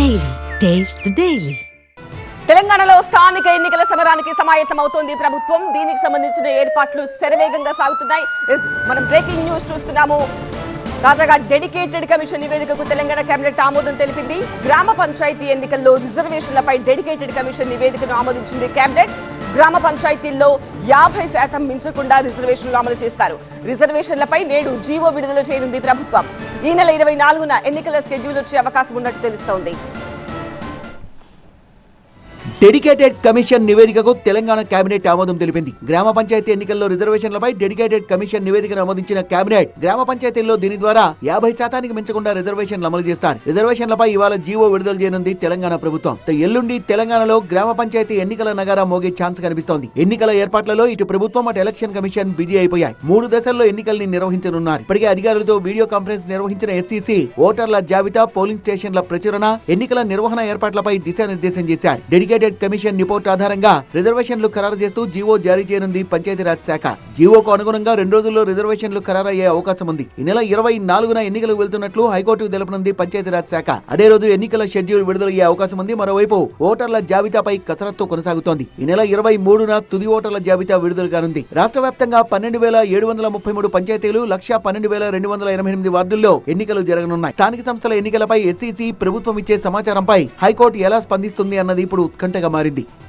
Daily taste daily తెలంగాణలో స్థానిక ఎన్నికల సమరానికి సమాయత్తమవుతోంది ప్రభుత్వం. దీనికి సంబంధించిన ఏర్పాట్లు శరవేగంగా సాగుతున్నాయి. ఎస్, మనం బ్రేకింగ్ న్యూస్ చూస్తున్నాము. తాజాగా డెడికేటెడ్ కమిషన్ నివేదికకు తెలంగాణ కేబినెట్ ఆమోదం తెలిపింది. గ్రామ పంచాయతీ ఎన్నికల్లో రిజర్వేషన్లపై డెడికేటెడ్ కమిషన్ నివేదికను ఆమోదించింది కేబినెట్. గ్రామ పంచాయతీల్లో యాభై శాతం మించకుండా రిజర్వేషన్లు అమలు చేస్తారు. రిజర్వేషన్లపై నేడు జీవో విడుదల చేయనుంది ప్రభుత్వం. ఈ నెల ఇరవై నాలుగున ఎన్నికల స్కెడ్యూల్ వచ్చే అవకాశం ఉన్నట్టు తెలుస్తోంది. డెడికేటెడ్ కమిషన్ నివేదికకు తెలంగాణ కేబినెట్ ఆమోదం తెలిపింది. గ్రామ పంచాయతీ ఎన్నికల్లో రిజర్వేషన్లపై డెడికేటెడ్ కమిషన్ నివేదికను ఆమోదించిన కేబినెట్ గ్రామ పంచాయతీల్లో దీని ద్వారా యాభై శాతానికి మించకుండా రిజర్వేషన్లు అమలు చేస్తారు. రిజర్వేషన్లపై ఇవాళ జీవో విడుదల చేయనుంది తెలంగాణ ప్రభుత్వం. ఎల్లుండి తెలంగాణలో గ్రామ పంచాయతీ ఎన్నికల నగారా మోగే ఛాన్స్ కనిపిస్తోంది. ఎన్నికల ఏర్పాట్లలో ఇటు ప్రభుత్వం అటు ఎలక్షన్ కమిషన్ బిజీ అయిపోయాయి. మూడు దశల్లో ఎన్నికల్ని నిర్వహించనున్నారు. ఇప్పటికే అధికారులతో వీడియో కాన్ఫరెన్స్ నిర్వహించిన ఎస్సీసీ ఓటర్ల జాబితా పోలింగ్ స్టేషన్ల ప్రచురణ ఎన్నికల నిర్వహణ ఏర్పాట్లపై దిశానిర్దేశం చేశారు. డెడికేటెడ్ కమిషన్ రిపోర్ట్ ఆధారంగా రిజర్వేషన్లు ఖరారు చేస్తూ జీవో జారీ చేయనుంది పంచాయతీరాజ్ శాఖ. జీవోకు అనుగుణంగా రెండు రోజుల్లో రిజర్వేషన్లు ఖరారయ్యే అవకాశం ఉంది. ఈ నెల ఇరవై నాలుగున ఎన్నికలకు వెళ్తున్నట్లు హైకోర్టుకు తెలుపనుంది పంచాయతీరాజ్ శాఖ. అదే రోజు ఎన్నికల షెడ్యూల్ విడుదలయ్యే అవకాశం ఉంది. మరోవైపు ఓటర్ల జాబితాపై కసరత్తు కొనసాగుతోంది. ఈ నెల ఇరవై మూడున తుది ఓటర్ల జాబితా విడుదల కానుంది. రాష్ట్ర వ్యాప్తంగా పన్నెండు వేల ఏడు వందల ముప్పై మూడు పంచాయతీలు లక్ష పన్నెండు వేల రెండు వందల ఎనభై ఎనిమిది వార్డుల్లో ఎన్నికలు జరగనున్నాయి. స్థానిక సంస్థల ఎన్నికలపై ఎస్సీసీ ప్రభుత్వం ఇచ్చే సమాచారంపై హైకోర్టు ఎలా స్పందిస్తుంది అన్నది ఇప్పుడు ने